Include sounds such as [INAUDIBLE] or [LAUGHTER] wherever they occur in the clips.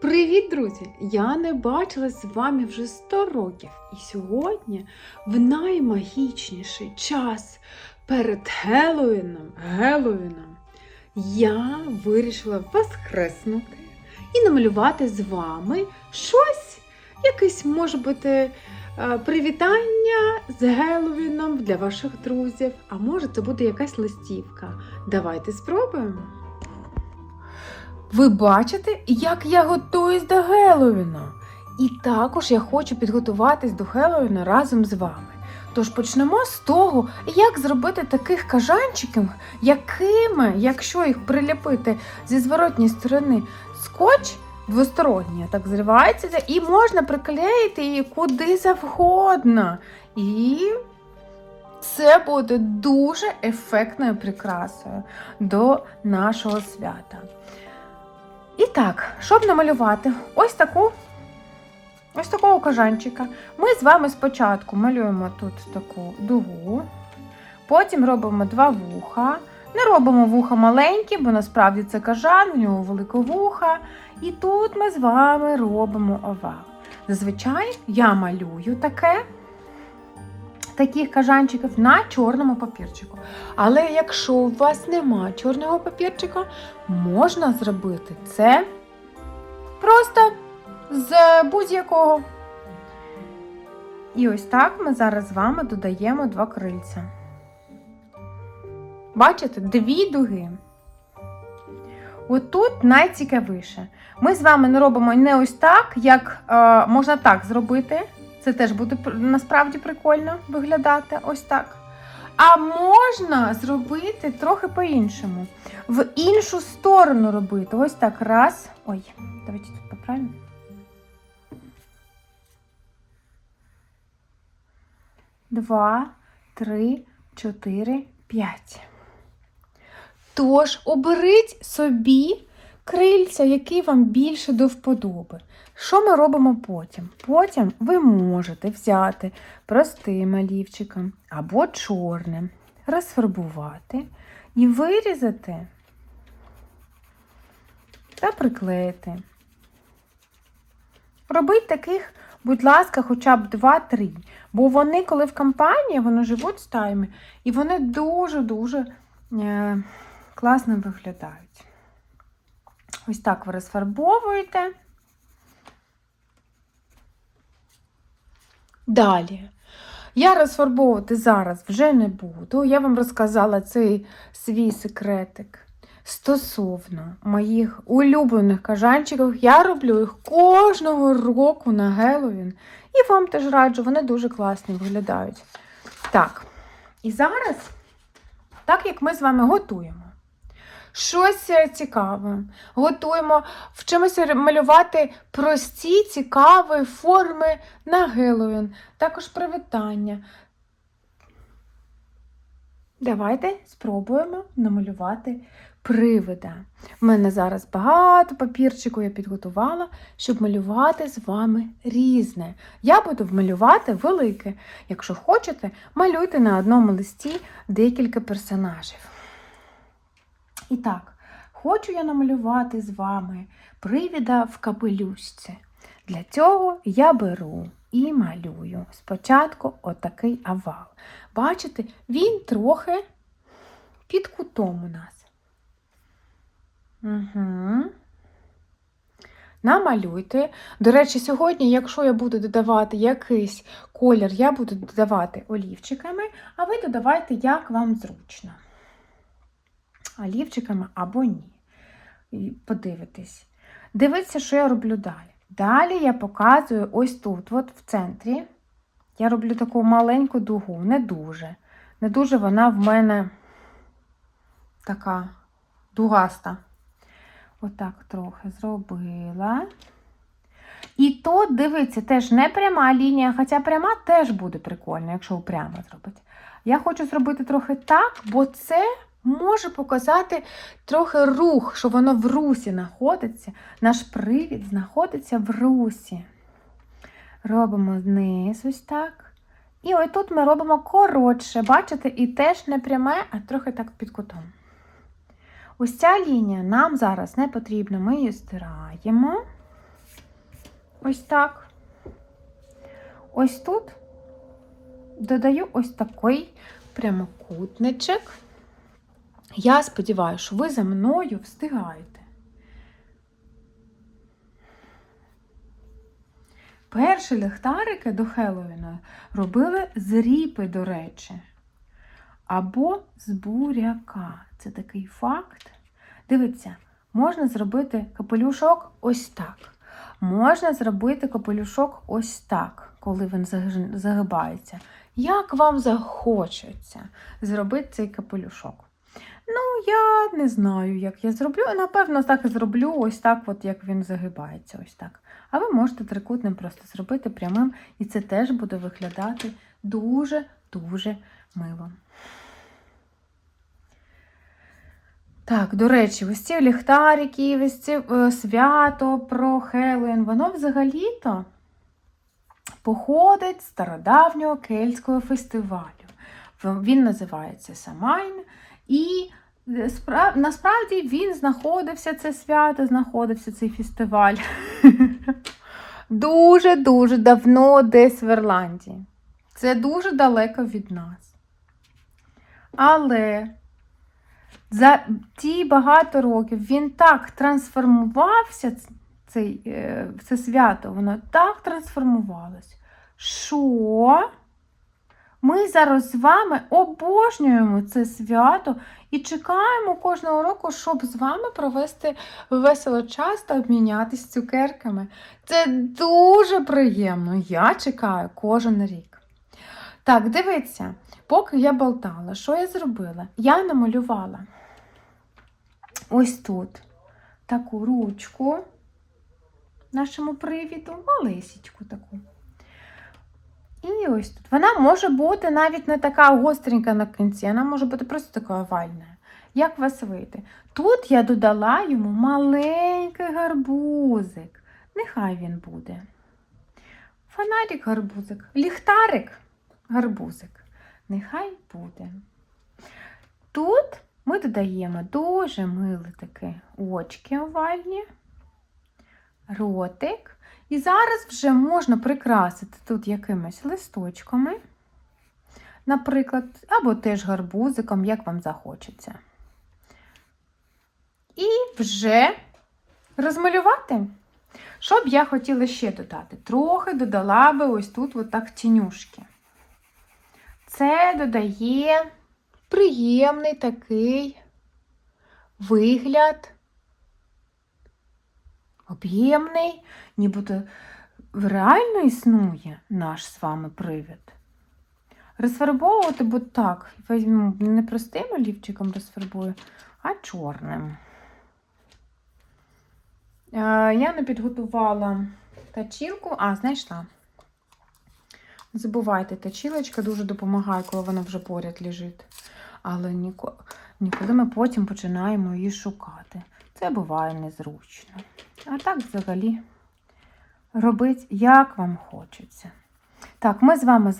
Привіт, друзі! Я не бачилась з вами вже 100 років, і сьогодні в наймагічніший час перед Геловіном, Геловіном я вирішила воскреснути і намалювати з вами щось, якесь може бути е, привітання з Геловіном для ваших друзів, а може це буде якась листівка. Давайте спробуємо. Ви бачите, як я готуюсь до Геловіна. І також я хочу підготуватись до Геловіна разом з вами. Тож почнемо з того, як зробити таких кажанчиків, якими, якщо їх приліпити зі зворотньої сторони скотч двосторонній, так зривається, і можна приклеїти її куди завгодно. І це буде дуже ефектною прикрасою до нашого свята. І так, щоб намалювати ось таку ось такого кажанчика, ми з вами спочатку малюємо тут таку дугу, потім робимо два вуха. Не робимо вуха маленькі, бо насправді це кажан, в нього велике вуха. І тут ми з вами робимо овал. Зазвичай я малюю таке, таких кажанчиків на чорному папірчику. Але якщо у вас нема чорного папірчика, можна зробити це просто з будь-якого. І ось так ми зараз з вами додаємо два крильця. Бачите, дві дуги. Отут найцікавіше. Ми з вами не робимо не ось так, як е, можна так зробити. Це теж буде насправді прикольно виглядати ось так. А можна зробити трохи по-іншому. В іншу сторону робити. Ось так. Раз. Ой, давайте тут поправимо. Два, три, чотири, п'ять. Тож оберіть собі крильця, який вам більше до вподоби. Що ми робимо потім? Потім ви можете взяти простим олівчиком або чорним, розфарбувати і вирізати та приклеїти. Робіть таких, будь ласка, хоча б 2-3. Бо вони, коли в компанії, вони живуть стаями, і вони дуже-дуже е, класно виглядають. Ось так ви розфарбовуєте. Далі. Я розфарбовувати зараз вже не буду. Я вам розказала цей свій секретик. Стосовно моїх улюблених кажанчиків, я роблю їх кожного року на Геловін. І вам теж раджу, вони дуже класні виглядають. Так, і зараз, так як ми з вами готуємо щось цікаве, готуємо, вчимося малювати прості, цікаві форми на Геловін, також привітання. Давайте спробуємо намалювати привида. У мене зараз багато папірчику я підготувала, щоб малювати з вами різне. Я буду малювати велике. Якщо хочете, малюйте на одному листі декілька персонажів. І так, хочу я намалювати з вами привіда в капелюшці. Для цього я беру і малюю спочатку отакий овал. Бачите, він трохи під кутом у нас. Угу. Намалюйте. До речі, сьогодні, якщо я буду додавати якийсь колір, я буду додавати олівчиками, а ви додавайте, як вам зручно. Олівчиками або ні. І Подивитись. Дивіться, що я роблю далі. Далі я показую ось тут, от в центрі. Я роблю таку маленьку дугу, не дуже. Не дуже вона в мене така дугаста. Отак трохи зробила. І тут, дивіться, теж не пряма лінія, хоча пряма теж буде прикольно, якщо прямо зробити. Я хочу зробити трохи так, бо це може показати трохи рух, що воно в русі знаходиться. Наш привід знаходиться в русі. Робимо вниз ось так. І ось тут ми робимо коротше, бачите, і теж не пряме, а трохи так під кутом. Ось ця лінія нам зараз не потрібна, ми її стираємо. ось так. Ось тут додаю ось такий прямокутничок. Я сподіваюся, що ви за мною встигаєте. Перші ліхтарики до Хеллоуіна робили з ріпи, до речі, або з буряка. Це такий факт. Дивіться, можна зробити капелюшок ось так. Можна зробити капелюшок ось так, коли він загибається. Як вам захочеться зробити цей капелюшок? Ну, я не знаю, як я зроблю. Напевно, так і зроблю, ось так, от як він загибається. ось так. А ви можете трикутним просто зробити прямим, і це теж буде виглядати дуже-дуже мило. Так, до речі, ось ці ліхтарики, ось ці е, свято про Хеллоуін, воно взагалі-то походить з стародавнього кельтського фестивалю. Він називається Самайн, і спра- насправді він знаходився, це свято, знаходився цей фестиваль [LAUGHS] дуже-дуже давно десь в Ірландії. Це дуже далеко від нас. Але за ті багато років він так трансформувався, цей, е, це свято, воно так трансформувалось, що ми зараз з вами обожнюємо це свято і чекаємо кожного року, щоб з вами провести весело час та обмінятися цукерками. Це дуже приємно. Я чекаю кожен рік. Так, дивіться, поки я болтала, що я зробила? Я намалювала ось тут таку ручку нашому привіду, малесічку таку. І ось тут. Вона може бути навіть не така гостренька на кінці, вона може бути просто така овальна. Як вас вийде? Тут я додала йому маленький гарбузик. Нехай він буде. Фонарик гарбузик, ліхтарик гарбузик. Нехай буде. Тут ми додаємо дуже милі такі очки овальні, ротик. І зараз вже можна прикрасити тут якимись листочками, наприклад, або теж гарбузиком, як вам захочеться. І вже розмалювати. Що б я хотіла ще додати? Трохи додала би ось тут отак тінюшки. Це додає приємний такий вигляд, об'ємний, нібито реально існує наш з вами привід. Розфарбовувати бо так, візьму не простим олівчиком розфарбую, а чорним. Е, Я не підготувала тачілку, а, знайшла. Не забувайте, точілочка дуже допомагає, коли вона вже поряд лежить. Але ніко- ніколи ми потім починаємо її шукати. Це буває незручно. А так взагалі робить, як вам хочеться. Так, ми з вами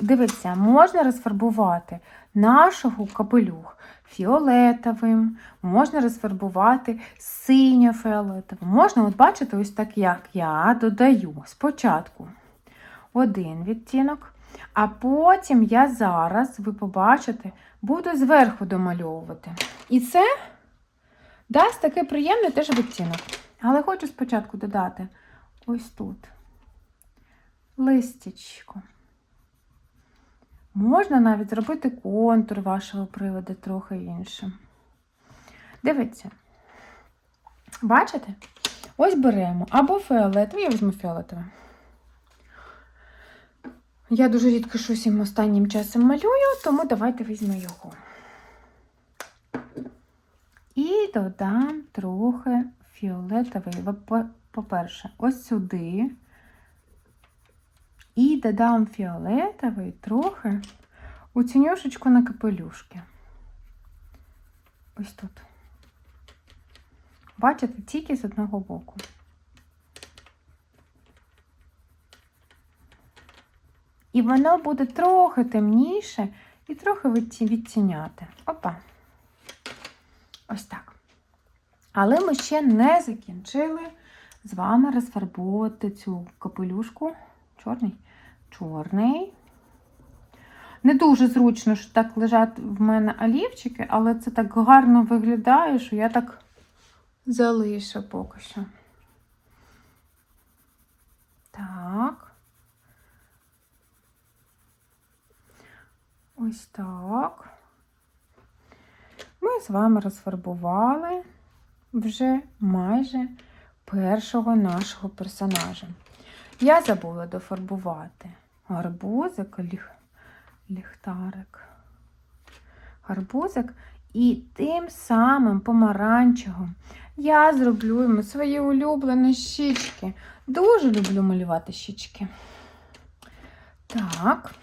дивіться, можна розфарбувати нашого капелюх фіолетовим, можна розфарбувати синьо-фіолетовим. Можна, от бачите, ось так, як я додаю спочатку один відтінок, а потім я зараз, ви побачите, буду зверху домальовувати. І це дасть такий приємний теж відтінок. Але хочу спочатку додати ось тут листячко. Можна навіть зробити контур вашого приводу трохи іншим. Дивіться. Бачите? Ось беремо або фіолетове, я візьму фіолетове. Я дуже рідко щось їм останнім часом малюю, тому давайте візьму його. І додам трохи фіолетовий. По- По-перше, ось сюди. І додам фіолетовий трохи у тіньошечку на капелюшки. Ось тут. Бачите, тільки з одного боку. І воно буде трохи темніше і трохи відтіняти. Опа. Ось так. Але ми ще не закінчили з вами розфарбовувати цю капелюшку. Чорний? Чорний. Не дуже зручно, що так лежать в мене олівчики, але це так гарно виглядає, що я так залишу поки що. Так. Ось так. Ми з вами розфарбували вже майже першого нашого персонажа. Я забула дофарбувати гарбузик, ліх, ліхтарик, гарбузик, і тим самим помаранчевим я зроблю йому свої улюблені щічки. Дуже люблю малювати щічки. Так.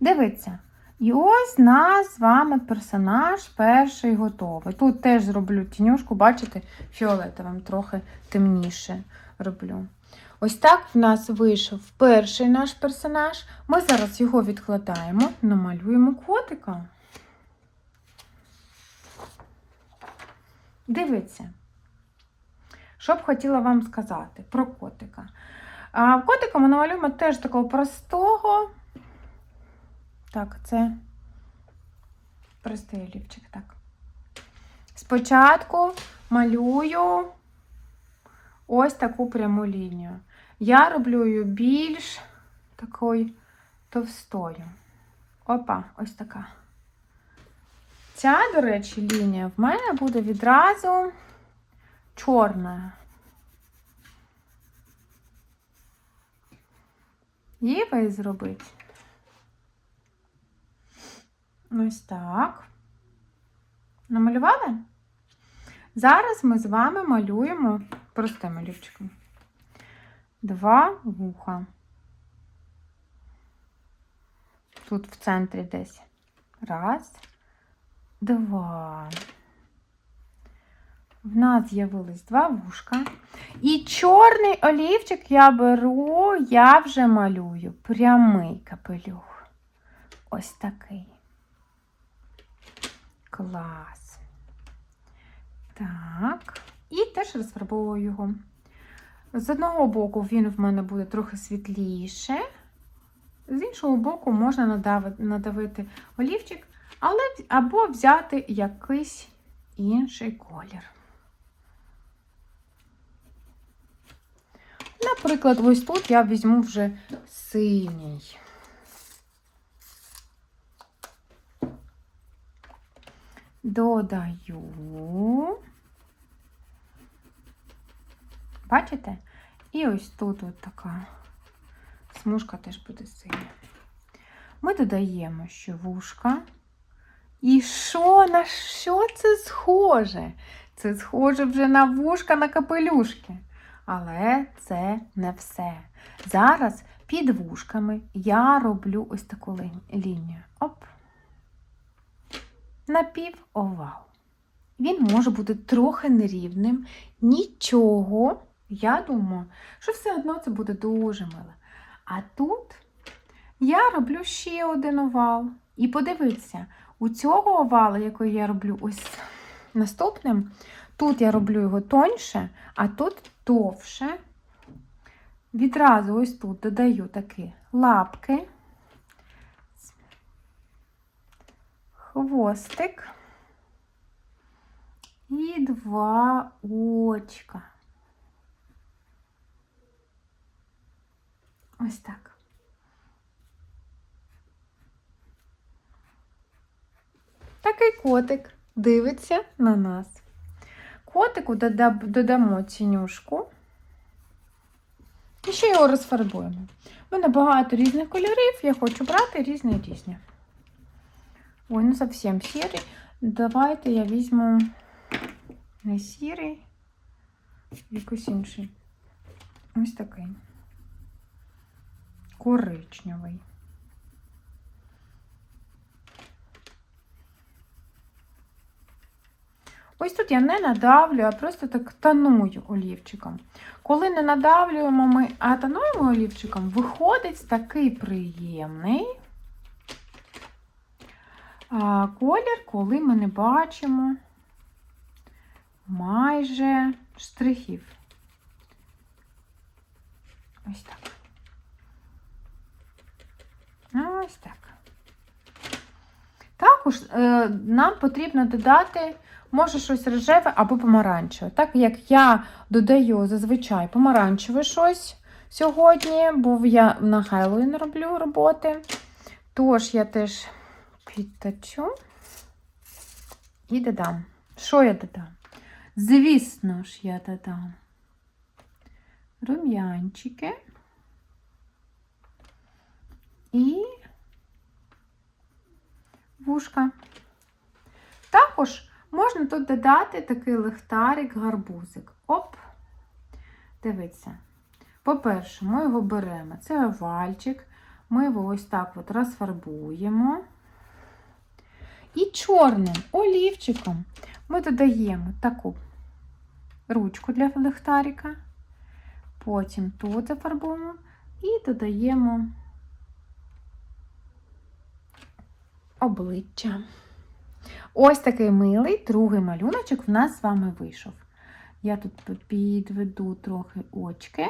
Дивіться. І ось нас з вами персонаж перший готовий. Тут теж зроблю тінюшку, бачите, фіолетовим трохи темніше роблю. Ось так в нас вийшов перший наш персонаж. Ми зараз його відкладаємо, намалюємо котика. Дивіться, що б хотіла вам сказати про котика. А котика ми намалюємо теж такого простого. Так, це простий олівчик, так. Спочатку малюю ось таку пряму лінію. Я роблю її більш такою товстою. Опа, ось така. Ця, до речі, лінія в мене буде відразу чорна. Її ви зробити. Ось так. Намалювали? Зараз ми з вами малюємо простим олівчиком. Два вуха. Тут в центрі десь. Раз, два. В нас з'явились два вушка. І чорний олівчик я беру, я вже малюю. Прямий капелюх. Ось такий. Клас. Так. І теж розфарбовую його. З одного боку він в мене буде трохи світліше, з іншого боку, можна надавити, олівчик, але, або взяти якийсь інший колір. Наприклад, ось тут я візьму вже синій. Додаю. Бачите? І ось тут от така смужка теж буде синя. Ми додаємо ще вушка. І що, на що це схоже? Це схоже вже на вушка на капелюшки. Але це не все. Зараз під вушками я роблю ось таку лінію. Оп. Напівовал. Він може бути трохи нерівним. Нічого. Я думаю, що все одно це буде дуже мило. А тут я роблю ще один овал. І подивіться, у цього овала, який я роблю ось наступним, тут я роблю його тоньше, а тут товше. Відразу ось тут додаю такі лапки, хвостик і два очка. Ось так. Такий котик дивиться на нас. Котику додамо цінюшку. І ще його розфарбуємо. У мене багато різних кольорів, я хочу брати різні різні. Ой, ну зовсім сірий. Давайте я візьму не сірий, якийсь інший. Ось такий. Коричневий. Ось тут я не надавлю, а просто так таную олівчиком. Коли не надавлюємо ми, а тануємо олівчиком, виходить такий приємний колір, коли ми не бачимо майже штрихів. Ось так. Ось так. Також е, нам потрібно додати, може, щось рожеве або помаранчеве. Так як я додаю зазвичай помаранчеве щось сьогодні, бо я на Хеллоуін роблю роботи. Тож я теж підточу і додам. Що я додам? Звісно ж, я додам рум'янчики і вушка. Також можна тут додати такий лихтарик, гарбузик. Оп! Дивіться. По-перше, ми його беремо. Це овальчик. Ми його ось так от розфарбуємо. І чорним олівчиком ми додаємо таку ручку для лихтарика. Потім тут зафарбуємо і додаємо обличчя. Ось такий милий другий малюночок в нас з вами вийшов. Я тут підведу трохи очки.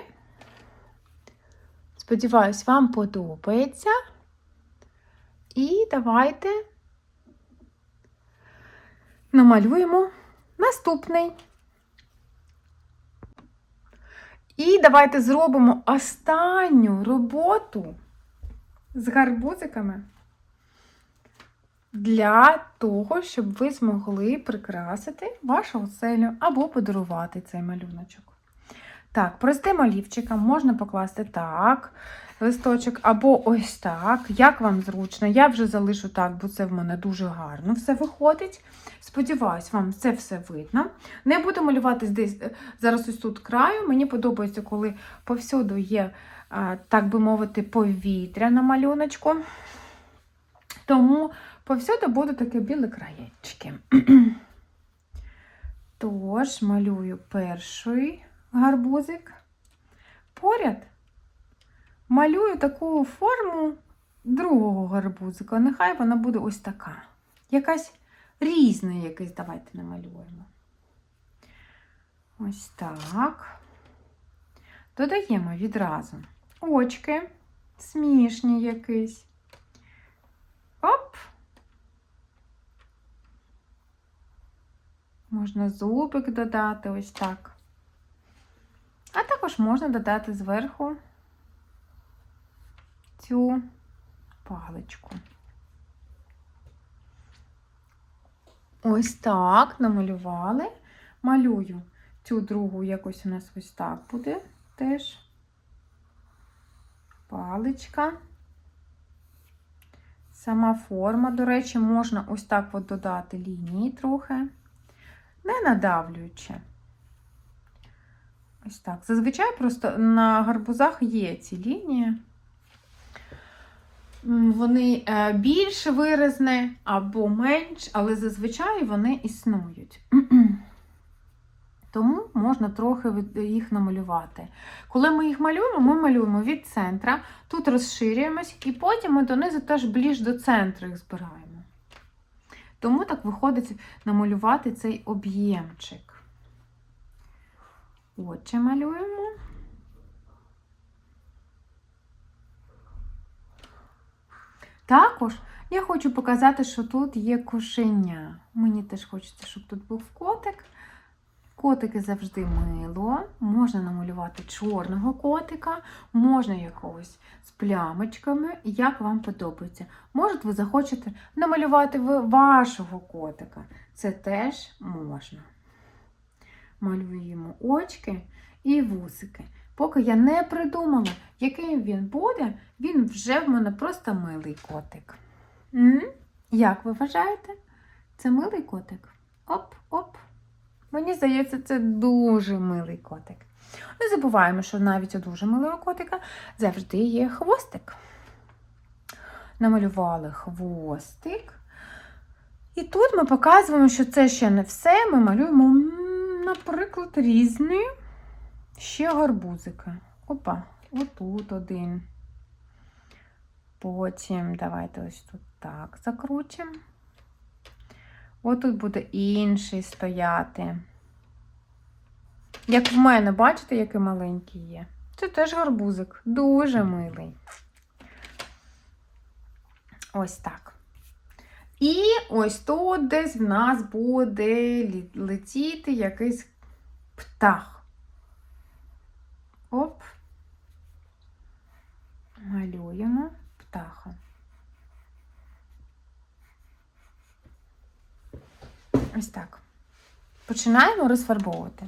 Сподіваюсь, вам подобається. І давайте намалюємо наступний. І давайте зробимо останню роботу з гарбузиками для того, щоб ви змогли прикрасити вашу оселю або подарувати цей малюночок. Так, простим олівчиком можна покласти так, листочок, або ось так, як вам зручно. Я вже залишу так, бо це в мене дуже гарно все виходить. Сподіваюсь, вам це все видно. Не буду малювати десь е, зараз ось тут краю. Мені подобається, коли повсюду є, так би мовити, повітря на малюночку. Тому повсюду будуть такі білі краєчки. [CLEARS THROAT] Тож, малюю перший гарбузик. Поряд малюю таку форму другого гарбузика. Нехай вона буде ось така. Якась різна якась, давайте намалюємо. Ось так. Додаємо відразу очки, смішні якісь. Оп! Можна зубик додати ось так. А також можна додати зверху цю паличку. Ось так намалювали. Малюю цю другу якось у нас ось так буде теж. Паличка. Сама форма, до речі, можна ось так от додати лінії трохи, не надавлюючи. Ось так. Зазвичай просто на гарбузах є ці лінії. Вони е, більш виразні або менш, але зазвичай вони існують. [CLEARS THROAT] Тому можна трохи їх намалювати. Коли ми їх малюємо, ми малюємо від центра, тут розширюємось, і потім ми донизу теж ближче до центру їх збираємо. Тому так виходить намалювати цей об'ємчик. Очі малюємо. Також я хочу показати, що тут є кошеня. Мені теж хочеться, щоб тут був котик. Котики завжди мило. Можна намалювати чорного котика, можна якогось з плямочками, як вам подобається. Може, ви захочете намалювати вашого котика. Це теж можна. Малюємо очки і вусики. Поки я не придумала, яким він буде, він вже в мене просто милий котик. М? Як ви вважаєте? Це милий котик? Оп-оп. Мені здається, це дуже милий котик. Не забуваємо, що навіть у дуже милого котика завжди є хвостик. Намалювали хвостик. І тут ми показуємо, що це ще не все. Ми малюємо, наприклад, різні ще гарбузики. Опа, отут один. Потім давайте ось тут так закрутимо. Отут буде інший стояти. Як в мене, бачите, який маленький є. Це теж гарбузик. Дуже милий. Ось так. І ось тут десь в нас буде летіти якийсь птах. Оп. Малюємо птаха. Ось так. Починаємо розфарбовувати.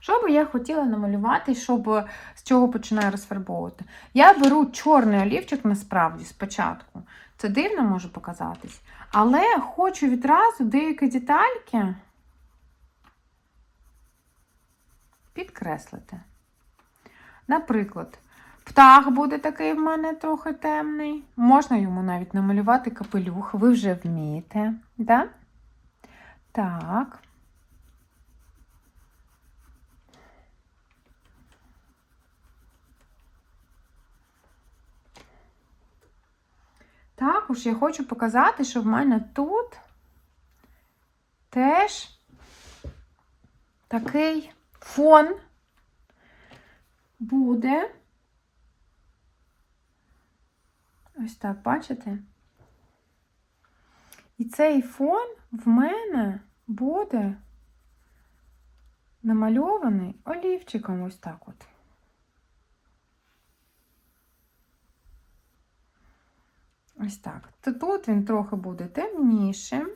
Що би я хотіла намалювати, щоб з чого починаю розфарбовувати? Я беру чорний олівчик насправді спочатку. Це дивно може показатись. Але хочу відразу деякі детальки підкреслити. Наприклад, птах буде такий в мене трохи темний. Можна йому навіть намалювати капелюх, ви вже вмієте. Да? Так. Також я хочу показати, що в мене тут теж такий фон буде. Ось так, бачите? І цей фон в мене буде намальований олівчиком ось так от. Ось так. То тут він трохи буде темнішим.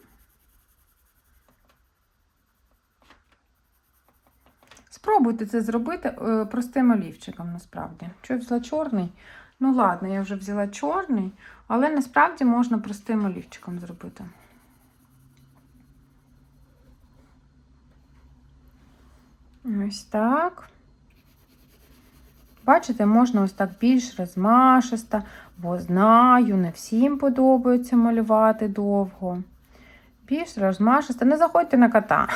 Спробуйте це зробити е, простим олівчиком, насправді. Я взяла чорний? Ну, ладно, я вже взяла чорний, але насправді можна простим олівчиком зробити. Ось так. Бачите, можна ось так більш розмашиста, бо знаю, не всім подобається малювати довго. Більш розмашиста. Не заходьте на кота.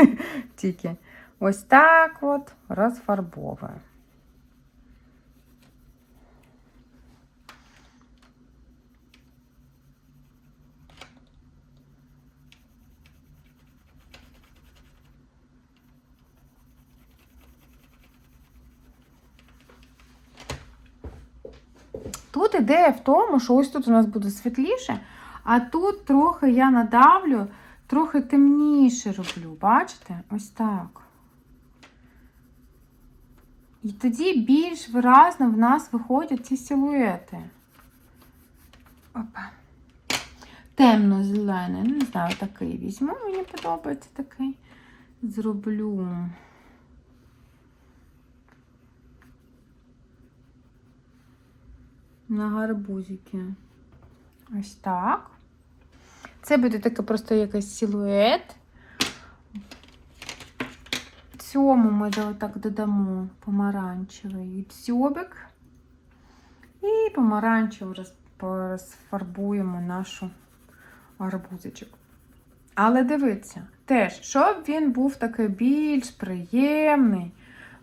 [LAUGHS] Тільки ось так от розфарбовую. Тут ідея в тому, що ось тут у нас буде світліше, а тут трохи я надавлю, трохи темніше роблю. Бачите? Ось так. І тоді більш виразно в нас виходять ці силуети. Опа. Темно-зелений. Не знаю, такий візьму. Мені подобається такий. Зроблю. на гарбузики. Ось так. Це буде таке просто якийсь силует. Цьому ми так додамо помаранчевий дзьобик. І помаранчево розфарбуємо нашу гарбузичок. Але дивіться, теж, щоб він був такий більш приємний,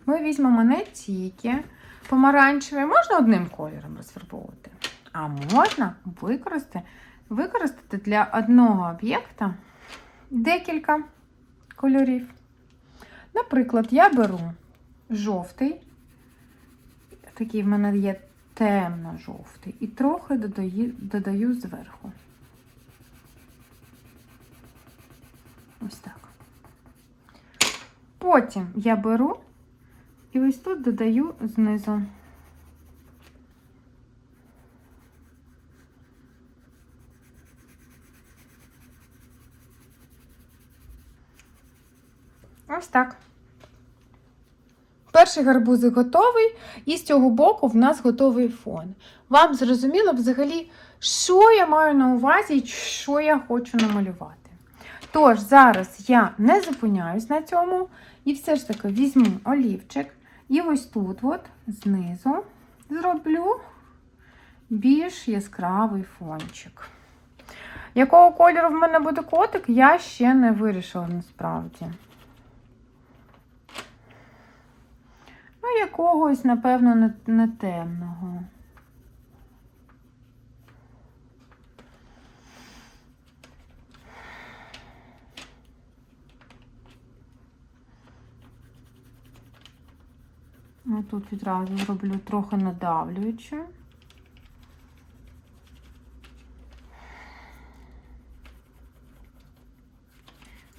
ми візьмемо не тільки помаранчевий, можна одним кольором розфарбовувати, а можна використати, використати для одного об'єкта декілька кольорів. Наприклад, я беру жовтий, такий в мене є темно-жовтий, і трохи додаю, додаю зверху. Ось так. Потім я беру і ось тут додаю знизу. Ось так. Перший гарбузик готовий, і з цього боку в нас готовий фон. Вам зрозуміло взагалі, що я маю на увазі і що я хочу намалювати. Тож, зараз я не зупиняюсь на цьому, і все ж таки візьму олівчик, і ось тут, от, знизу, зроблю більш яскравий фончик. Якого кольору в мене буде котик, я ще не вирішила насправді. Ну, якогось, напевно, не, не темного. Ну, тут відразу зроблю трохи надавлюючи.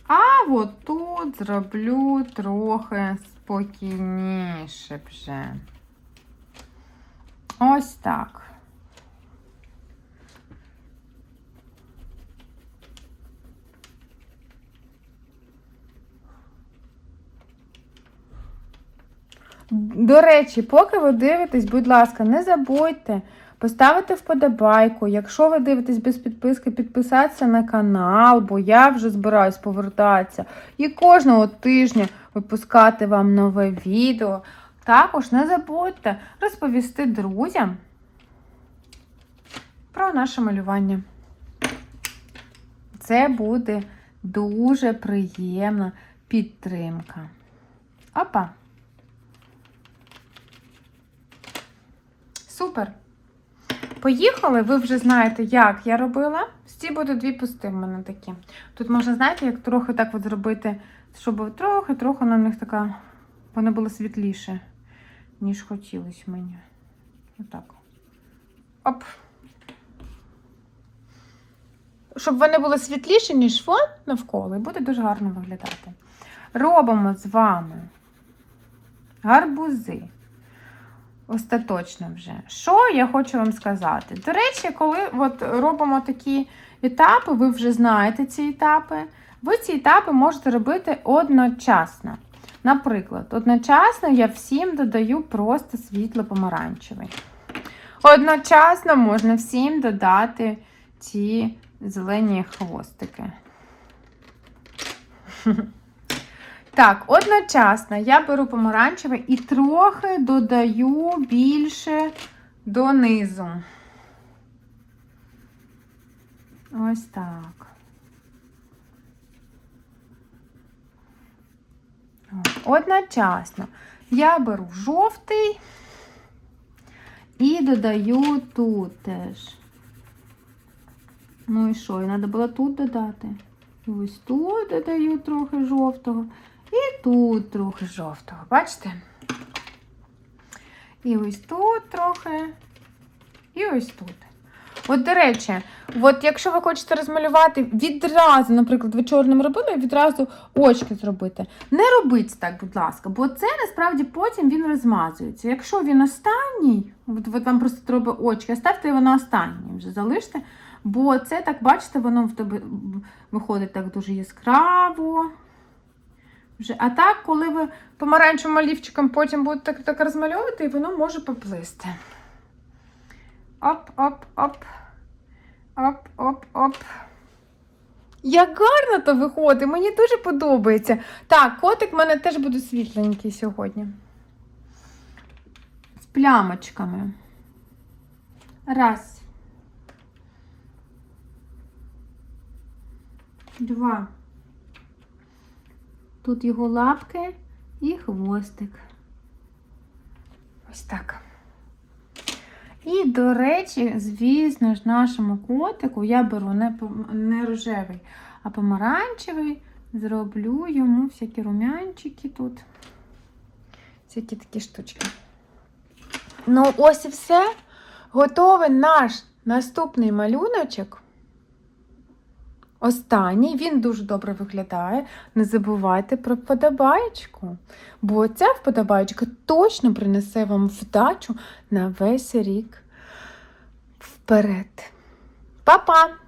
А от тут зроблю трохи спокійніше вже. Ось так. До речі, поки ви дивитесь, будь ласка, не забудьте поставити вподобайку. Якщо ви дивитесь без підписки, підписатися на канал, бо я вже збираюсь повертатися. І кожного тижня випускати вам нове відео. Також не забудьте розповісти друзям про наше малювання. Це буде дуже приємна підтримка. Опа! Супер! Поїхали, ви вже знаєте, як я робила. Ці будуть дві пусти в мене такі. Тут можна, знаєте, як трохи так от зробити, щоб трохи-трохи на них така, вони були світліше, ніж хотілося мені. Отак. Оп. Щоб вони були світліші, ніж фон навколо, і буде дуже гарно виглядати. Робимо з вами гарбузи. Остаточно вже. Що я хочу вам сказати? До речі, коли от робимо такі етапи, ви вже знаєте ці етапи, ви ці етапи можете робити одночасно. Наприклад, одночасно я всім додаю просто світло помаранчевий. Одночасно можна всім додати ці зелені хвостики. [LAUGHS] Так, одночасно я беру помаранчеве і трохи додаю більше донизу. Ось так. Одночасно я беру жовтий і додаю тут теж. Ну і що? І треба було тут додати. І ось тут додаю трохи жовтого. І тут трохи жовтого, бачите? І ось тут трохи, і ось тут. От, до речі, от якщо ви хочете розмалювати відразу, наприклад, ви чорним робили, відразу очки зробити. Не робіть так, будь ласка, бо це насправді потім він розмазується. Якщо він останній, от, от вам просто треба очки, ставте його на останній вже залиште. Бо це так, бачите, воно в тебе виходить так дуже яскраво. Вже. А так, коли ви помаранчевим олівчиком потім будете так, так розмальовувати, і воно може поплисти. Оп-оп-оп. Оп-оп-оп. Як гарно то виходить, мені дуже подобається. Так, котик в мене теж буде світленький сьогодні. З плямочками. Раз. Два. Тут його лапки і хвостик. Ось так. І, до речі, звісно ж, нашому котику я беру не, не рожевий, а помаранчевий. Зроблю йому всякі румянчики тут. Всякі такі штучки. Ну, ось і все. Готовий наш наступний малюночок. Останній, він дуже добре виглядає. Не забувайте про вподобаєчку, бо ця вподобаєчка точно принесе вам вдачу на весь рік вперед. Па-па!